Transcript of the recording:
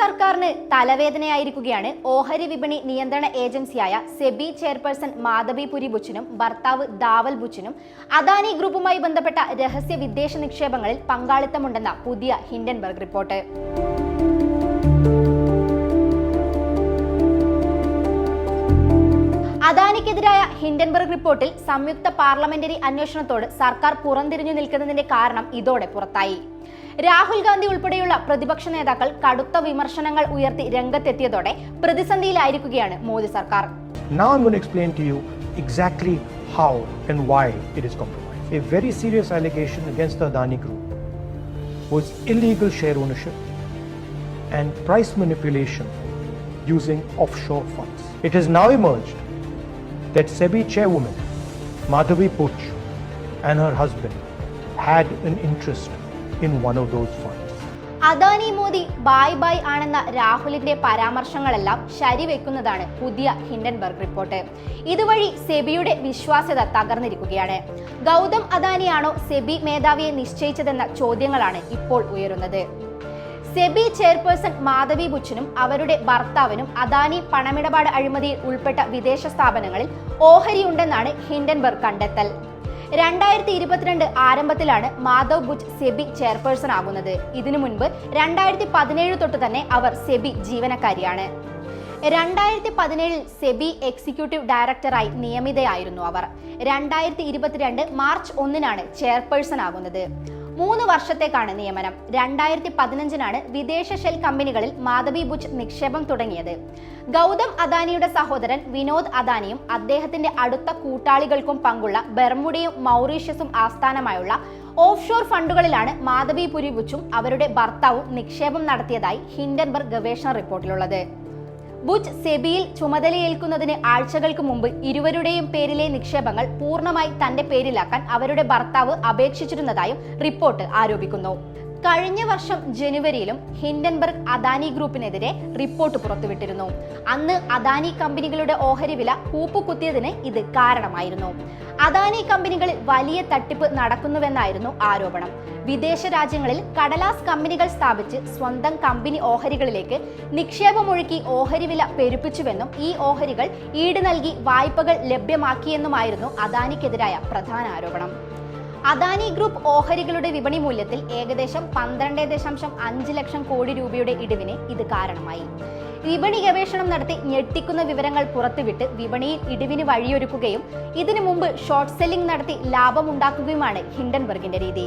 സർക്കാരിന് തലവേദനയായിരിക്കുകയാണ്. ഓഹരി വിപണി നിയന്ത്രണ ഏജൻസിയായ സെബി ചെയർപേഴ്സൺ മാധവി പുരി ബുച്ചിനും ഭർത്താവ് ദാവൽ ബുച്ചിനും അദാനി ഗ്രൂപ്പുമായി ബന്ധപ്പെട്ട രഹസ്യ വിദേശ നിക്ഷേപങ്ങളിൽ പങ്കാളിത്തമുണ്ടെന്ന പുതിയ ഹിൻഡൻബർഗ് റിപ്പോർട്ട്. അദാനിക്കെതിരായ ഹിൻഡൻബർഗ് റിപ്പോർട്ടിൽ സംയുക്ത പാർലമെന്ററി അന്വേഷണത്തോട് സർക്കാർ പുറംതിരിഞ്ഞു നിൽക്കുന്നതിന്റെ കാരണം ഇതോടെ പുറത്തായി രാഹുൽ ഗാന്ധി ഉൾപ്പെടെയുള്ള പ്രതിപക്ഷ നേതാക്കൾ കടുത്ത വിമർശനങ്ങൾ ഉയർത്തി രംഗത്തെത്തിയതോടെ പ്രതിസന്ധിയിലായിരിക്കുകയാണ് മോദി സർക്കാർ Now I'm going to explain to you exactly how and why it is compromised. A very serious allegation against the Adani Group was illegal share ownership and price manipulation using offshore funds. It has now emerged that SEBI chairwoman Madhavi Puch and her husband had an interest in one of those funds. Adani Modi bye ബായ് ആണെന്ന രാഹുലിന്റെ പരാമർശങ്ങളെല്ലാം ശരിവെക്കുന്നതാണ് പുതിയ Hindenburg report. ഇതുവഴി സെബിയുടെ വിശ്വാസ്യത തകർന്നിരിക്കുകയാണ്. ഗൗതം അദാനിയാണോ സെബി മേധാവിയെ നിശ്ചയിച്ചതെന്ന ചോദ്യങ്ങളാണ് ഇപ്പോൾ ഉയരുന്നത്. SEBI chairperson Madhavi ബുച്ചനും അവരുടെ ഭർത്താവിനും അദാനി പണമിടപാട് അഴിമതിയിൽ ഉൾപ്പെട്ട വിദേശ സ്ഥാപനങ്ങളിൽ ഓഹരിയുണ്ടെന്നാണ് ഹിൻഡൻബർഗ് കണ്ടെത്തൽ. രണ്ടായിരത്തി ഇരുപത്തിരണ്ട് ആരംഭത്തിലാണ് മാധവ് ബുച്ച് സെബി ചെയർപേഴ്സൺ ആകുന്നത്. ഇതിനു മുൻപ് രണ്ടായിരത്തി പതിനേഴ് തൊട്ട് തന്നെ അവർ സെബി ജീവനക്കാരിയാണ്. രണ്ടായിരത്തി പതിനേഴിൽ സെബി എക്സിക്യൂട്ടീവ് ഡയറക്ടറായി നിയമിതയായിരുന്നു അവർ. രണ്ടായിരത്തി ഇരുപത്തിരണ്ട് മാർച്ച് ഒന്നിനാണ് ചെയർപേഴ്സൺ ആകുന്നത്. മൂന്ന് വർഷത്തേക്കാണ് നിയമനം. രണ്ടായിരത്തി പതിനഞ്ചിനാണ് വിദേശ ഷെൽ കമ്പനികളിൽ മാധവി ബുച്ച് നിക്ഷേപം തുടങ്ങിയത്. ഗൗതം അദാനിയുടെ സഹോദരൻ വിനോദ് അദാനിയും അദ്ദേഹത്തിന്റെ അടുത്ത കൂട്ടാളികൾക്കും പങ്കുള്ള ബെർമുഡയും മൗറീഷ്യസും ആസ്ഥാനമായുള്ള ഓഫ് ഷോർ ഫണ്ടുകളിലാണ് മാധവി പുരി ബുച്ചും അവരുടെ ഭർത്താവും നിക്ഷേപം നടത്തിയതായി ഹിൻഡൻബർഗ് ഗവേഷണ റിപ്പോർട്ടിലുള്ളത്. ബുച്ച് സെബിയിൽ ചുമതലയേൽക്കുന്നതിന് ആഴ്ചകൾക്ക് മുമ്പ് ഇരുവരുടെയും പേരിലെ നിക്ഷേപങ്ങൾ പൂർണമായി തന്റെ പേരിലാക്കാൻ അവരുടെ ഭർത്താവ് അപേക്ഷിച്ചിരുന്നതായും റിപ്പോർട്ട് ആരോപിക്കുന്നു. കഴിഞ്ഞ വർഷം ജനുവരിയിലും ഹിൻഡൻബർഗ് അദാനി ഗ്രൂപ്പിനെതിരെ റിപ്പോർട്ട് പുറത്തുവിട്ടിരുന്നു. അന്ന് അദാനി കമ്പനികളുടെ ഓഹരി വില കൂപ്പുകുത്തിയതിന് ഇത് കാരണമായിരുന്നു. അദാനി കമ്പനികളിൽ വലിയ തട്ടിപ്പ് നടക്കുന്നുവെന്നായിരുന്നു ആരോപണം. വിദേശ രാജ്യങ്ങളിൽ കടലാസ് കമ്പനികൾ സ്ഥാപിച്ച് സ്വന്തം കമ്പനി ഓഹരികളിലേക്ക് നിക്ഷേപമൊഴുക്കി ഓഹരി വില പെരുപ്പിച്ചുവെന്നും ഈ ഓഹരികൾ ഈട് നൽകി വായ്പകൾ ലഭ്യമാക്കിയെന്നുമായിരുന്നു അദാനിക്കെതിരായ പ്രധാന ആരോപണം. അദാനി ഗ്രൂപ്പ് ഓഹരികളുടെ വിപണി മൂല്യത്തിൽ ഏകദേശം പന്ത്രണ്ട് ദശാംശം അഞ്ച് ലക്ഷം കോടി രൂപയുടെ ഇടിവിന് ഇത് കാരണമായി. വിപണി ഗവേഷണം നടത്തി ഞെട്ടിക്കുന്ന വിവരങ്ങൾ പുറത്തുവിട്ട് വിപണിയിൽ ഇടിവിന് വഴിയൊരുക്കുകയും ഇതിനു മുമ്പ് ഷോർട്ട് സെല്ലിംഗ് നടത്തി ലാഭമുണ്ടാക്കുകയുമാണ് ഹിൻഡൻബർഗിന്റെ രീതി.